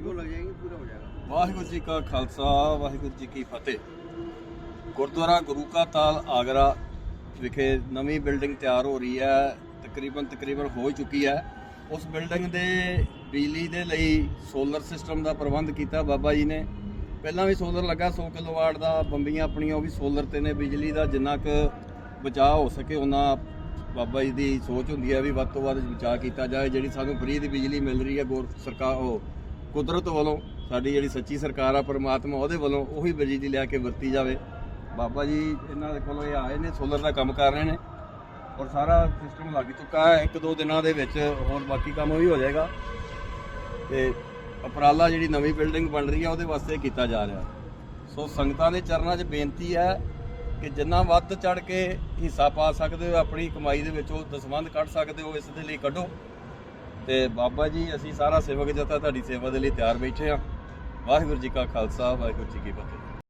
वो लग जाएंगे पूरा हो जाएगा ਵਾਹਿਗੁਰੂ ਜੀ ਕਾ ਖਾਲਸਾ ਵਾਹਿਗੁਰੂ ਜੀ ਕੀ ਫਤਿਹ ਗੁਰਦੁਆਰਾ ਗੁਰੂ ਕਾ ਤਾਲ ਆਗਰਾ ਵਿਖੇ ਨਵੀਂ ਬਿਲਡਿੰਗ ਤਿਆਰ ਹੋ ਰਹੀ ਹੈ ਤਕਰੀਬਨ ਤਕਰੀਬਨ ਹੋ ਚੁੱਕੀ ਹੈ ਉਸ ਬਿਲਡਿੰਗ ਦੇ ਬਿਜਲੀ ਦੇ ਲਈ ਸੋਲਰ ਸਿਸਟਮ ਦਾ ਪ੍ਰਬੰਧ ਕੀਤਾ ਬਾਬਾ ਜੀ ਨੇ ਪਹਿਲਾਂ ਵੀ ਸੋਲਰ ਲੱਗਾ 100 ਕਿਲੋਵਾਟ ਦਾ ਬੰਬੀਆਂ ਆਪਣੀਆਂ ਉਹ ਵੀ ਸੋਲਰ ਤੇ ਨੇ ਬਿਜਲੀ ਦਾ ਜਿੰਨਾ ਕੁ ਬਚਾਅ ਹੋ ਸਕੇ ਉਹਨਾਂ ਬਾਬਾ ਜੀ ਦੀ ਸੋਚ ਹੁੰਦੀ ਹੈ ਵੀ ਵੱਧ ਤੋਂ ਵੱਧ ਬਚਾਅ ਕੀਤਾ ਜਾਏ ਜਿਹੜੀ ਸਾਨੂੰ ਫ੍ਰੀ ਦੀ ਬਿਜਲੀ ਮਿਲ ਰਹੀ ਹੈ ਗੌਰ ਸਰਕਾਰ ਉਹ ਕੁਦਰਤ ਵੱਲੋਂ ਸਾਡੀ ਜਿਹੜੀ ਸੱਚੀ ਸਰਕਾਰ ਆ, ਪਰਮਾਤਮਾ ਉਹਦੇ ਵੱਲੋਂ ਉਹੀ ਬਿਜਲੀ ਲਿਆ ਕੇ ਵਰਤੀ ਜਾਵੇ। ਬਾਬਾ ਜੀ, ਇਹਨਾਂ ਦੇ ਕੋਲੋਂ ਇਹ ਆਏ ਨੇ ਸੋਲਰ ਦਾ ਕੰਮ ਕਰ ਰਹੇ ਨੇ ਔਰ ਸਾਰਾ ਸਿਸਟਮ ਲੱਗ ਚੁੱਕਾ ਹੈ। ਇੱਕ ਦੋ ਦਿਨਾਂ ਦੇ ਵਿੱਚ ਹੋਰ ਬਾਕੀ ਕੰਮ ਵੀ ਹੋ ਜਾਏਗਾ। ਤੇ ਉਪਰਾਲਾ ਜਿਹੜੀ ਨਵੀਂ ਬਿਲਡਿੰਗ ਬਣ ਰਹੀ ਹੈ ਉਹਦੇ ਵਾਸਤੇ ਕੀਤਾ ਜਾ ਰਿਹਾ। ਸੋ ਸੰਗਤਾਂ ਦੇ ਚਰਨਾਂ 'ਚ ਬੇਨਤੀ ਹੈ ਕਿ ਜਿੰਨਾ ਵੱਧ ਚੜ ਕੇ ਹਿੱਸਾ ਪਾ ਸਕਦੇ ਹੋ, ਆਪਣੀ ਕਮਾਈ ਦੇ ਵਿੱਚ ਉਹ ਦਸਵੰਧ ਕੱਢ ਸਕਦੇ ਹੋ, ਇਸ ਦੇ ਲਈ ਕੱਢੋ। ਤੇ ਬਾਬਾ ਜੀ, ਅਸੀਂ ਸਾਰਾ ਸੇਵਕ ਜਥਾ ਤੁਹਾਡੀ ਸੇਵਾ ਦੇ ਲਈ ਤਿਆਰ ਬੈਠੇ ਆ ਵਾਹਿਗੁਰੂ ਜੀ ਕਾ ਖਾਲਸਾ, ਵਾਹਿਗੁਰੂ ਜੀ ਕੀ ਫਤਿਹ।